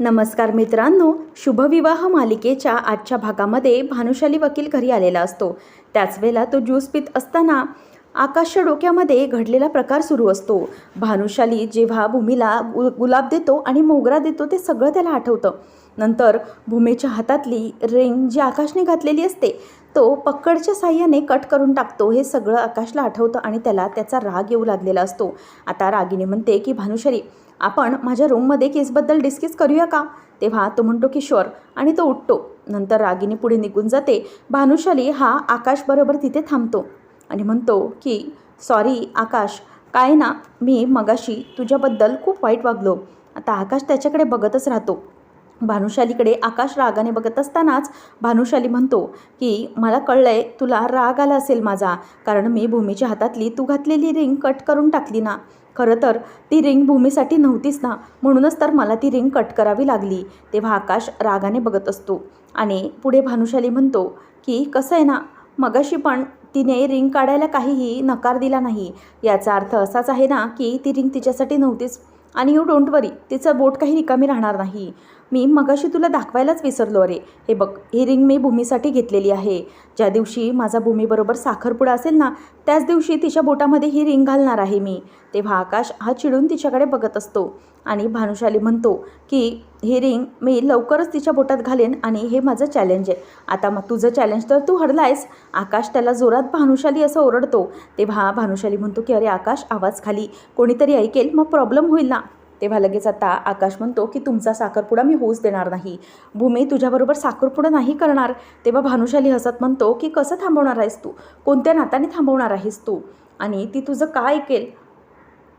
नमस्कार मित्रांनो शुभविवाह मालिकेच्या आजच्या भागामध्ये भानुशाली वकील घरी आलेला असतो. त्याच वेळेला तो ज्यूस पित असताना आकाशच्या डोक्यामध्ये घडलेला प्रकार सुरू असतो. भानुशाली जेव्हा भूमीला गु गुलाब देतो आणि मोगरा देतो ते सगळं त्याला आठवतं. नंतर भूमीच्या हातातली रिंग जी आकाशने घातलेली असते तो पक्कडच्या साह्याने कट करून टाकतो. हे सगळं आकाशला आठवतं आणि त्याला त्याचा राग येऊ लागलेला असतो. आता रागिनी म्हणते की भानुशाली आपण माझ्या रूममध्ये केसबद्दल डिस्कस करूया का? तेव्हा तो म्हणतो की शुअर आणि तो उठतो. नंतर रागिनी पुढे निघून जाते. भानुशाली हा आकाशबरोबर तिथे थांबतो आणि म्हणतो की सॉरी आकाश. काय ना मी मगाशी तुझ्याबद्दल खूप वाईट वागलो. आता आकाश त्याच्याकडे बघतच राहतो. भानुशालीकडे आकाश रागाने बघत असतानाच भानुशाली म्हणतो की मला कळलंय तुला राग आला असेल माझा कारण मी भूमीच्या हातातली तू घातलेली रिंग कट करून टाकली ना. खरं तर ती रिंग भूमीसाठी नव्हतीच ना म्हणूनच तर मला ती रिंग कट करावी लागली. तेव्हा आकाश रागाने बघत असतो. आणि पुढे भानुशाली म्हणतो की कसं आहे ना मगाशी पण तिने रिंग काढायला काहीही नकार दिला नाही. याचा अर्थ असाच आहे ना की ती रिंग तिच्यासाठी नव्हतीच. आणि यू डोंट वरी तिचं बोट काही रिकामी राहणार नाही. मी मगाशी तुला दाखवायलाच विसरलो अरे. हे बघ ही रिंग मी भूमीसाठी घेतलेली आहे. ज्या दिवशी माझा भूमीबरोबर साखरपुडा असेल ना त्याच दिवशी तिच्या बोटामध्ये ही रिंग घालणार आहे मी. तेव्हा आकाश हा चिडून तिच्याकडे बघत असतो आणि भानुशाली म्हणतो की ही रिंग मी लवकरच तिच्या बोटात घालेन आणि हे माझं चॅलेंज आहे. आता मग तुझं चॅलेंज तर तू हरलायस. आकाश त्याला जोरात भानुशाली असं ओरडतो. तेव्हा भानुशाली म्हणतो की अरे आकाश आवाज खाली. कोणीतरी ऐकेल मग प्रॉब्लेम होईल ना. तेव्हा लगेच आता आकाश म्हणतो की तुमचा साखरपुडा मी होऊच देणार नाही. भूमी तुझ्याबरोबर साखरपुडा नाही करणार. तेव्हा भानुशाली हसत म्हणतो की कसं थांबवणार आहेस तू? कोणत्या नात्याने थांबवणार आहेस तू? आणि ती तुझं काय ऐकेल?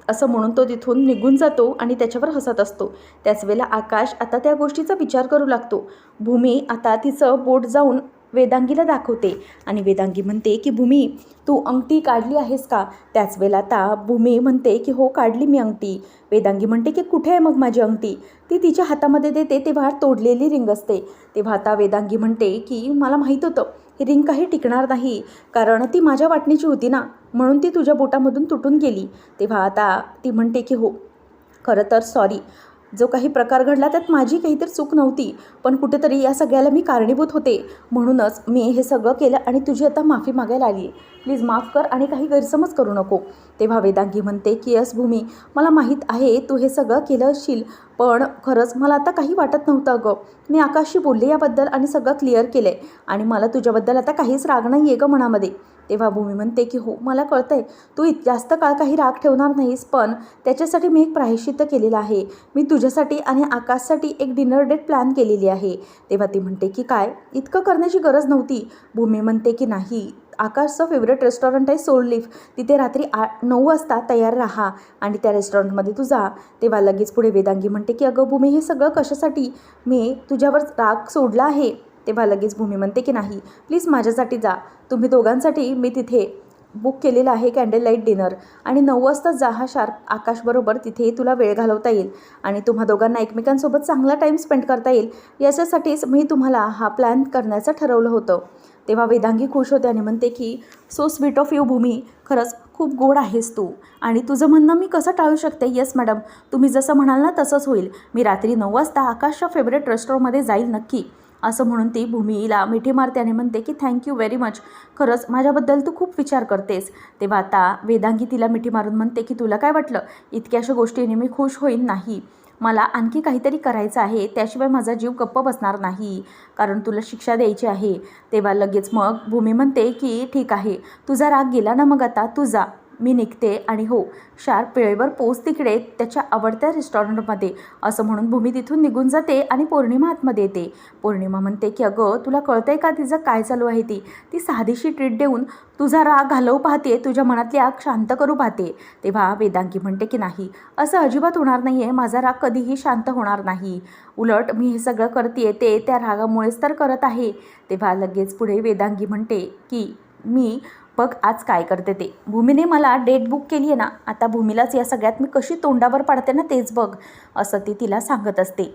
असं म्हणून तो तिथून निघून जातो आणि त्याच्यावर हसत असतो. त्याच वेळेला आकाश आता त्या गोष्टीचा विचार करू लागतो. भूमी आता तिचं बोट जाऊन वेदांगीला दाखवते. आणि वेदांगी म्हणते की भूमी तू अंगठी काढली आहेस का? त्याच वेळेला आता भूमी म्हणते की हो काढली मी अंगठी. वेदांगी म्हणते की कुठे आहे मग माझी अंगठी? ती तिच्या हातामध्ये देते तेव्हा तोडलेली रिंग असते. तेव्हा आता वेदांगी म्हणते की मला माहीत होतं ही रिंग काही टिकणार नाही कारण ती माझ्या वाटणीची होती ना म्हणून ती तुझ्या बोटामधून तुटून गेली. तेव्हा आता ती म्हणते की हो खरं तर सॉरी जो काही प्रकार घडला त्यात माझी काहीतरी चूक नव्हती पण कुठेतरी या सगळ्याला मी कारणीभूत होते. म्हणूनच मी हे सगळं केलं आणि तुझी आता माफी मागायला आली आहे प्लीज माफ कर आणि काही गैरसमज करू नको. तेव्हा वेदांगी म्हणते की यस भूमी मला माहीत आहे तू हे सगळं केलं असशील पण खरंच मला आता काही वाटत नव्हतं अगं. मी आकाशशी बोलले याबद्दल आणि सगळं क्लिअर केलं आहे आणि मला तुझ्याबद्दल आता काहीच राग नाही आहे गं मनामध्ये. तेव्हा भूमी म्हणते की हो मला कळतंय. तू इत जास्त काळ काही राग ठेवणार नाहीस पण त्याच्यासाठी मी एक प्रायश्चित्त केलेलं आहे. मी तुझ्यासाठी आणि आकाशसाठी एक डिनर डेट प्लॅन केलेली आहे. तेव्हा ती म्हणते की काय? इतकं करण्याची गरज नव्हती. भूमी म्हणते की नाही. आकाशचं फेवरेट रेस्टॉरंट आहे सोल लिफ तिथे रात्री आठ नऊ वाजता तयार राहा आणि त्या रेस्टॉरंटमध्ये तू जा. तेव्हा लगेच पुढे वेदांगी म्हणते की अगं भूमी हे सगळं कशासाठी? मी तुझ्यावर राग सोडला आहे. तेव्हा लगेच भूमी म्हणते की नाही प्लीज माझ्यासाठी जा. तुम्ही दोघांसाठी मी तिथे बुक केलेलं आहे कॅन्डल लाइट डिनर आणि नऊ वाजता जा हा शार्प आकाशबरोबर तिथे तुला वेळ घालवता येईल. आणि तुम्हा दोघांना एकमेकांसोबत चांगला टाईम स्पेंड करता येईल. याच्यासाठीच मी तुम्हाला हा प्लॅन करण्याचं ठरवलं होतं. तेव्हा वेदांगी खुश होते आणि म्हणते की so sweet of you Bhumi. खरंच खूप गोड आहेस तू. आणि तुझं म्हणणं मी कसं टाळू शकते? येस मॅडम तुम्ही जसं म्हणाल ना तसंच होईल. मी रात्री नऊ वाजता आकाशच्या फेवरेट रेस्टॉरंटमध्ये जाईल नक्की. असं म्हणून ती भूमीला मिठी मारते आणि म्हणते की थँक्यू व्हेरी मच खरंच माझ्याबद्दल तू खूप विचार करतेस. तेव्हा आता वेदांगी तिला मिठी मारून म्हणते की तुला काय वाटलं? इतक्याशा गोष्टीने मी खुश होईन नाही. मला आणखी काहीतरी करायचं आहे त्याशिवाय माझा जीव गप्प बसणार नाही कारण तुला शिक्षा द्यायची आहे. तेव्हा लगेच मग भूमी म्हणते की ठीक आहे. तुझा राग गेला ना मग आता? तू जा. मी निघते आणि हो शार्प वेळेवर पोच तिकडे त्याच्या आवडत्या रेस्टॉरंटमध्ये. असं म्हणून भूमी तिथून निघून जाते आणि पौर्णिमा आतमध्ये येते. पौर्णिमा म्हणते की अगं तुला कळतंय का तिचं काय चालू आहे ती? ती साधीशी ट्रीट देऊन तुझा राग घालवू पाहते तुझ्या मनातली आग शांत करू पाहते. तेव्हा वेदांगी म्हणते की नाही असं अजिबात होणार नाही आहे माझा राग कधीही शांत होणार नाही. उलट मी हे सगळं करते ते त्या रागामुळेच तर करत आहे. तेव्हा लगेच पुढे वेदांगी म्हणते की मी बघ आज काय करते ते. भूमीने मला डेट बुक केली आहे ना आता भूमीलाच या सगळ्यात मी कशी तोंडावर पाडते ना तेच बघ असं ती तिला सांगत असते.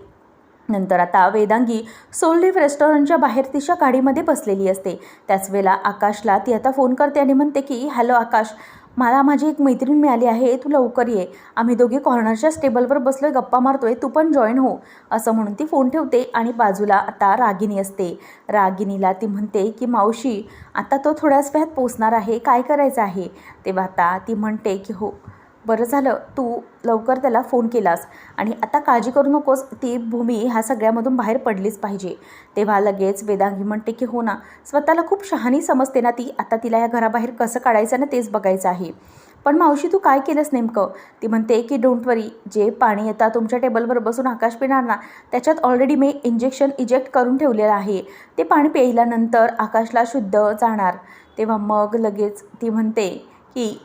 नंतर आता वेदांगी सोललिफ रेस्टॉरंटच्या बाहेर तिच्या गाडीमध्ये बसलेली असते. त्याच वेळेला आकाशला ती आता फोन करते आणि म्हणते की हॅलो आकाश मला माझी एक मैत्रीण मिळाली आहे तू लवकर ये. आम्ही दोघे कॉर्नरच्या टेबलवर बसलो आहे गप्पा मारतोय तू पण जॉईन हो. असं म्हणून ती फोन ठेवते आणि बाजूला आता रागिनी असते. रागिनीला ती म्हणते की मावशी आता तो थोड्याच वेळात पोचणार आहे काय करायचं आहे? तेव्हा आता ती म्हणते की हो बरं झालं तू लवकर त्याला फोन केलास. आणि आता काळजी करू नकोस ती भूमी ह्या सगळ्यामधून बाहेर पडलीच पाहिजे. तेव्हा लगेच वेदांगी म्हणते की हो ना स्वतःला खूप शहाणी समजते ना ती. आता तिला या घराबाहेर कसं काढायचं ना तेच बघायचं आहे. पण मावशी तू काय केलंस नेमकं? ती म्हणते की डोंट वरी जे पाणी येतं तुमच्या टेबलवर बसून आकाश पिणार ना त्याच्यात ऑलरेडी मी इंजेक्शन इजेक्ट करून ठेवलेलं आहे. ते पाणी प्यायल्यानंतर आकाशला शुद्ध जाणार. तेव्हा मग लगेच ती म्हणते की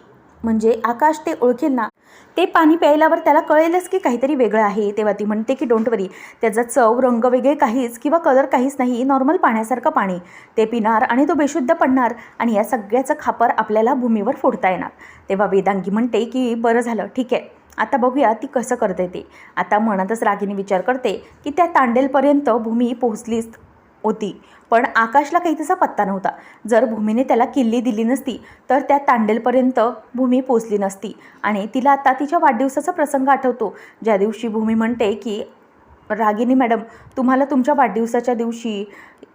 म्हणजे आकाश ते ओळखेल ना ते पाणी प्यायल्यावर त्याला कळेलच की काहीतरी वेगळं आहे. तेव्हा ती म्हणते की डोंट वरी त्याचा चव रंग वेगळे काहीच किंवा कलर काहीच नाही. नॉर्मल पाण्यासारखं पाणी. ते पिणार आणि तो बेशुद्ध पडणार आणि या सगळ्याचं खापर आपल्याला भूमीवर फोडता येणार. तेव्हा वेदांगी म्हणते की बरं झालं. ठीक आहे. आता बघूया ती कसं करते ते. आता मनातच रागिनी विचार करते की त्या तांडेलपर्यंत भूमी पोहोचलीच होती. पण आकाशला काही तसा पत्ता नव्हता. जर भूमीने त्याला किल्ली दिली नसती तर त्या तांडेलपर्यंत भूमी पोचली नसती. आणि तिला आता तिच्या वाढदिवसाचा प्रसंग आठवतो. ज्या दिवशी भूमी म्हणते की रागिनी मॅडम तुम्हाला तुमच्या वाढदिवसाच्या दिवशी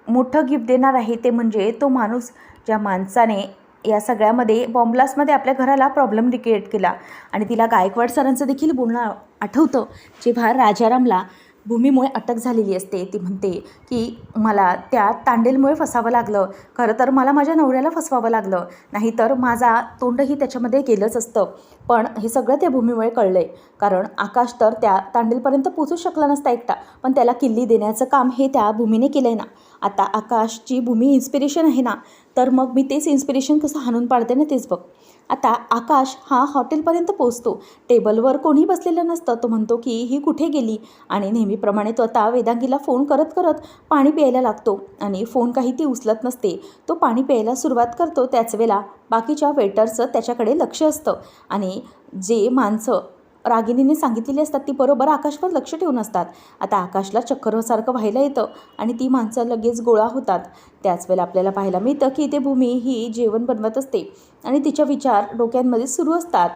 मोठं गिफ्ट देणार आहे ते म्हणजे तो माणूस ज्या माणसाने या सगळ्यामध्ये बॉम्बलास्टमध्ये आपल्या घराला प्रॉब्लेम क्रिएट केला. आणि तिला गायकवाड सरांचं देखील बोलणं आठवतं. जेव्हा राजारामला भूमीमुळे अटक झालेली असते. ती म्हणते की मला त्या तांडेलमुळे फसावं लागलं. खरं तर मला माझ्या नवऱ्याला फसवावं लागलं. नाहीतर माझा तोंडही त्याच्यामध्ये गेलंच असतं. पण हे सगळं त्या भूमीमुळे कळलं आहे कारण आकाश तर त्या तांडेलपर्यंत पोचू शकला नसता एकटा. पण त्याला किल्ली देण्याचं काम हे त्या भूमीने केलं आहे ना. आता आकाशची भूमी इन्स्पिरेशन आहे ना. तर मग मी तेच इन्स्पिरेशन कसं हाणून पाडते ना तेच बघ. आता आकाश हा हॉटेलपर्यंत पोचतो टेबलवर कोणी बसलेलं नसतं तो म्हणतो की ही कुठे गेली? आणि नेहमीप्रमाणे तो आता वेदांगीला फोन करत करत पाणी प्यायला लागतो. आणि फोन काही ती उचलत नसते. तो पाणी प्यायला सुरुवात करतो त्याच वेळेला. बाकीच्या वेटरचं त्याच्याकडे लक्ष असतं. आणि जे माणसं रागिनीने सांगितलेली असतात ती बरोबर आकाशवर लक्ष ठेवून असतात. आता आकाशला चक्करसारखं व्हायला येतं आणि ती माणसं लगेच गोळा होतात. त्याच वेळेला आपल्याला पाहायला मिळतं की ते भूमी ही जेवण बनवत असते आणि तिच्या विचार डोक्यांमध्ये सुरू असतात.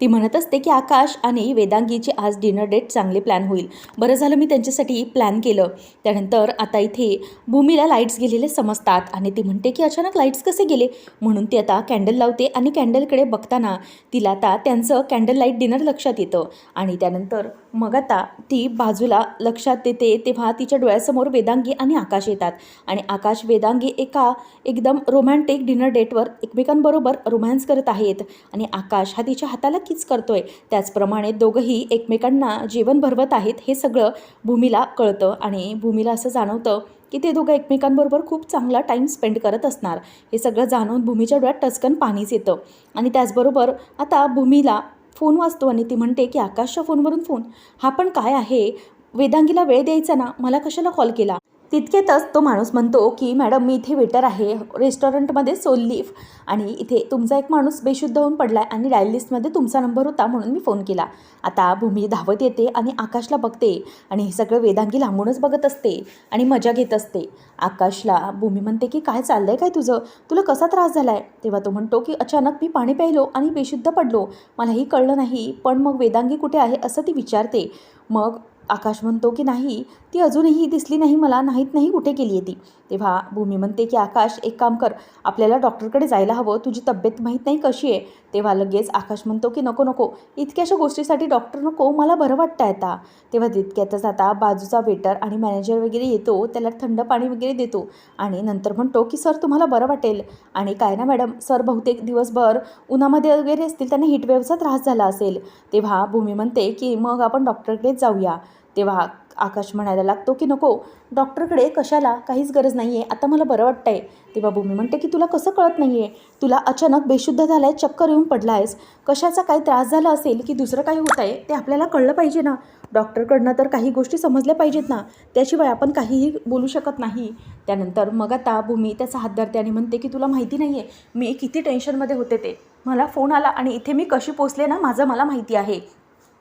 ती म्हणत असते की आकाश आणि वेदांगीची आज डिनर डेट चांगले प्लॅन होईल. बरं झालं मी त्यांच्यासाठी प्लॅन केलं. त्यानंतर आता इथे भूमीला लाईट्स गेलेले समजतात आणि ती म्हणते की अचानक लाईट्स कसे गेले? म्हणून ती आता कॅन्डल लावते आणि कॅन्डलकडे बघताना तिला आता त्यांचं कॅन्डल लाइट डिनर लक्षात येतं. आणि त्यानंतर मग आता ती बाजूला लक्षात येते तेव्हा तिच्या डोळ्यासमोर वेदांगी आणि आकाश येतात. आणि आकाश वेदांगी एका एकदम रोमॅन्टिक डिनर डेटवर एकमेकांबरोबर रोमॅन्स करत आहेत. आणि आकाश हा तिच्या हाताला किच करतोय. त्याचप्रमाणे दोघंही एकमेकांना जीवन भरवत आहेत हे सगळं भूमीला कळतं आणि भूमीला असं जाणवतं की ते दोघं एकमेकांबरोबर खूप चांगला टाईम स्पेंड करत असणार. हे सगळं जाणून भूमीच्या डोळ्यात टचकन पाणीच येतं. आणि त्याचबरोबर आता भूमीला फोन वाजतो आणि ती म्हणते की आकाशच्या फोनवरून फोन हा पण काय आहे? वेदांगीला वेळ द्यायचा ना? मला कशाला कॉल केला? तितक्यातच तो माणूस म्हणतो की मॅडम मी इथे वेटर आहे रेस्टॉरंटमध्ये सोल लीफ आणि इथे तुमचा एक माणूस बेशुद्ध होऊन पडला आहे आणि डायलिस्टमध्ये तुमचा नंबर होता म्हणून मी फोन केला. आता भूमी धावत येते आणि आकाशला बघते आणि हे सगळं वेदांगी लांबूनच बघत असते आणि मजा घेत असते. आकाशला भूमी म्हणते की काय चाललं आहे काय तुझं? तुला कसा त्रास झाला आहे तेव्हा तो म्हणतो की अचानक मी पाणी प्यायलो आणि बेशुद्ध पडलो. मलाही कळलं नाही पण मग वेदांगी कुठे आहे असं ती विचारते. मग आकाश म्हणतो की नाही ती अजूनही दिसली नाही मला नाहीत नाही कुठे गेली आहे ती. तेव्हा भूमी म्हणते की आकाश एक काम कर आपल्याला डॉक्टरकडे जायला हवं तुझी तब्येत माहीत नाही कशी आहे. तेव्हा लगेच आकाश म्हणतो की नको नको इतक्याशा गोष्टीसाठी डॉक्टर नको मला बरं वाटतं आता. तेव्हा तितक्यातच आता बाजूचा वेटर आणि मॅनेजर वगैरे येतो त्याला थंड पाणी वगैरे देतो आणि नंतर म्हणतो की सर तुम्हाला बरं वाटेल. आणि काय ना मॅडम सर बहुतेक दिवसभर उन्हामध्ये वगैरे असतील त्यांना हिटवेवचा त्रास झाला असेल. तेव्हा भूमी म्हणते की मग आपण डॉक्टरकडेच जाऊया. तेव्हा आकाश म्हणायला लागतो की नको डॉक्टरकडे कशाला? काहीच गरज नाही आहे आता मला बरं वाटतं आहे तेव्हा भूमी म्हणते की तुला कसं कळत नाही आहे तुला अचानक बेशुद्ध झाला आहे चक्कर येऊन पडला आहेस कशाचा काही त्रास झाला असेल की दुसरं काही होत आहे ते आपल्याला कळलं पाहिजे ना. डॉक्टरकडनं तर काही गोष्टी समजल्या पाहिजेत ना. त्याशिवाय आपण काहीही बोलू शकत नाही. त्यानंतर मग आता भूमी त्याचा हात धरते आणि म्हणते की तुला माहिती नाही आहे मी किती टेन्शनमध्ये होते ते. मला फोन आला आणि इथे मी कशी पोचले ना माझं मला माहिती आहे.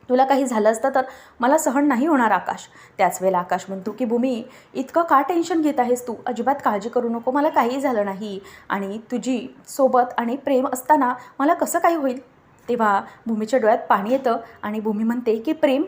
तुला काही झालं असतं तर मला सहन नाही होणार आकाश. त्याच वेळेला आकाश म्हणतो की भूमी इतकं का टेन्शन घेत आहेस तू? अजिबात काळजी करू नको मला काही झालं नाही. आणि तुझी सोबत आणि प्रेम असताना मला कसं काही होईल? तेव्हा भूमीच्या डोळ्यात पाणी येतं आणि भूमी म्हणते की प्रेम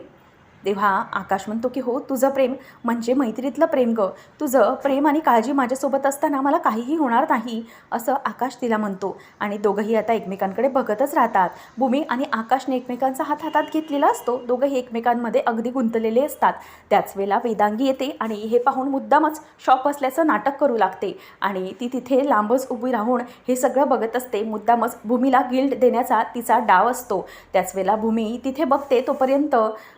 तेव्हा आकाश म्हणतो की हो तुझं प्रेम म्हणजे मैत्रीतलं प्रेम ग. तुझं प्रेम आणि काळजी माझ्यासोबत असताना मला काहीही होणार नाही असं आकाश तिला म्हणतो. आणि दोघंही आता एकमेकांकडे बघतच राहतात. भूमी आणि आकाशने एकमेकांचा हात हातात घेतलेला असतो. दोघंही एकमेकांमध्ये अगदी गुंतलेले असतात. त्याच वेळेला वेदांगी येते आणि हे पाहून मुद्दामच शॉप असल्याचं नाटक करू लागते. आणि ती तिथे लांबच उभी राहून हे सगळं बघत असते. मुद्दामच भूमीला गिल्ड देण्याचा तिचा डाव असतो. त्याच वेळेला भूमी तिथे बघते तोपर्यंत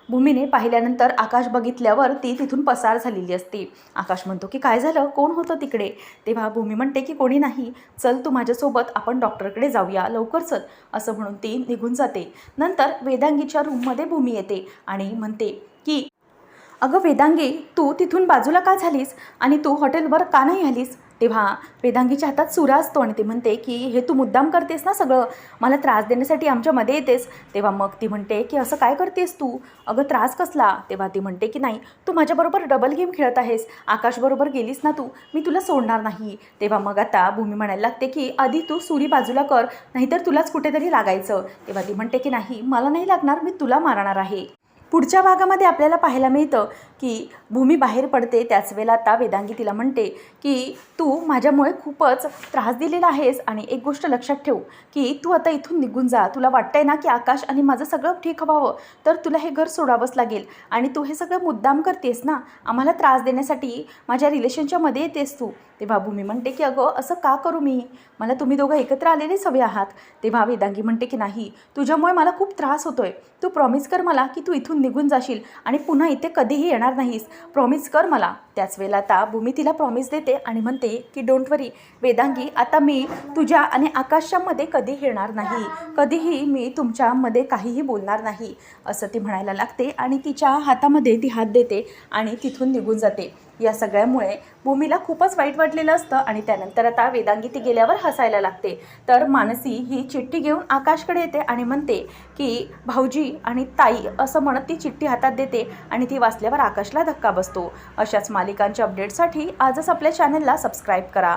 भूमीने पाहिल्यानंतर आकाश बघितल्यावर ती तिथून पसार झालेली असते. आकाश म्हणतो की काय झालं? कोण होतं तिकडे? तेव्हा भूमी म्हणते की कोणी नाही. चल तू माझ्यासोबत आपण डॉक्टरकडे जाऊया. लवकर चल. असं म्हणून ती निघून जाते. नंतर वेदांगीच्या रूममध्ये भूमी येते आणि म्हणते की अगं वेदांगी तू तिथून बाजूला का झालीस? आणि तू हॉटेलवर का नाही आलीस? तेव्हा वेदांगीच्या हातात सुरा असतो आणि ती म्हणते की हे तू मुद्दाम करतेस ना सगळं? मला त्रास देण्यासाठी आमच्यामध्ये येतेस. तेव्हा मग ती म्हणते की असं काय करतेस तू? अगं त्रास कसला? तेव्हा ती म्हणते की नाही तू माझ्याबरोबर डबल गेम खेळत आहेस. आकाशबरोबर गेलीस ना तू? मी तुला सोडणार नाही. तेव्हा मग आता भूमी म्हणायला लागते की आधी तू सुरी बाजूला कर नाहीतर तुलाच कुठेतरी लागायचं. तेव्हा ती म्हणते की नाही मला नाही लागणार. मी तुला मारणार आहे. पुढच्या भागामध्ये आपल्याला पाहायला मिळतं की भूमी बाहेर पडते त्याच वेळेला आता वेदांगी तिला म्हणते की तू माझ्यामुळे खूपच त्रास दिलेला आहेस आणि एक गोष्ट लक्षात ठेव की तू आता इथून निघून जा. तुला वाटतंय ना की आकाश आणि माझं सगळं ठीक व्हावं तर तुला हे घर सोडावंच लागेल. आणि तू हे सगळं मुद्दाम करतेस ना आम्हाला त्रास देण्यासाठी माझ्या रिलेशनच्यामध्ये येतेस तू. तेव्हा भूमी म्हणते की अगं असं का करू मी? मला तुम्ही दोघं एकत्र आलेलेच हवे आहात. तेव्हा वेदांगी म्हणते की नाही तुझ्यामुळे मला खूप त्रास होतोय. तू प्रॉमिस कर मला की तू इथून निघून जाशील आणि पुन्हा इथे कधीही येणार नाहीस. प्रॉमिस कर मला. त्याच वेळेला आता भूमी तिला प्रॉमिस देते आणि म्हणते की डोंट वरी वेदांगी आता मी तुझ्या आणि आकाशामध्ये कधी येणार नाही. कधीही मी तुमच्यामध्ये काहीही बोलणार नाही. असं ती म्हणायला लागते आणि तिच्या हातामध्ये ती हात देते आणि तिथून निघून जाते. या सगळ्यामुळे भूमीला खूपच वाईट वाटलेलं असतं आणि त्यानंतर आता वेदांगी ती गेल्यावर हसायला लागते. तर मानसी ही चिठ्ठी घेऊन आकाशकडे येते आणि म्हणते की भाऊजी आणि ताई असं म्हणत ती चिठ्ठी हातात देते आणि ती वाचल्यावर आकाशला धक्का बसतो. अशाच मालिकांच्या अपडेटसाठी आजच आपल्या चॅनलला सबस्क्राईब करा.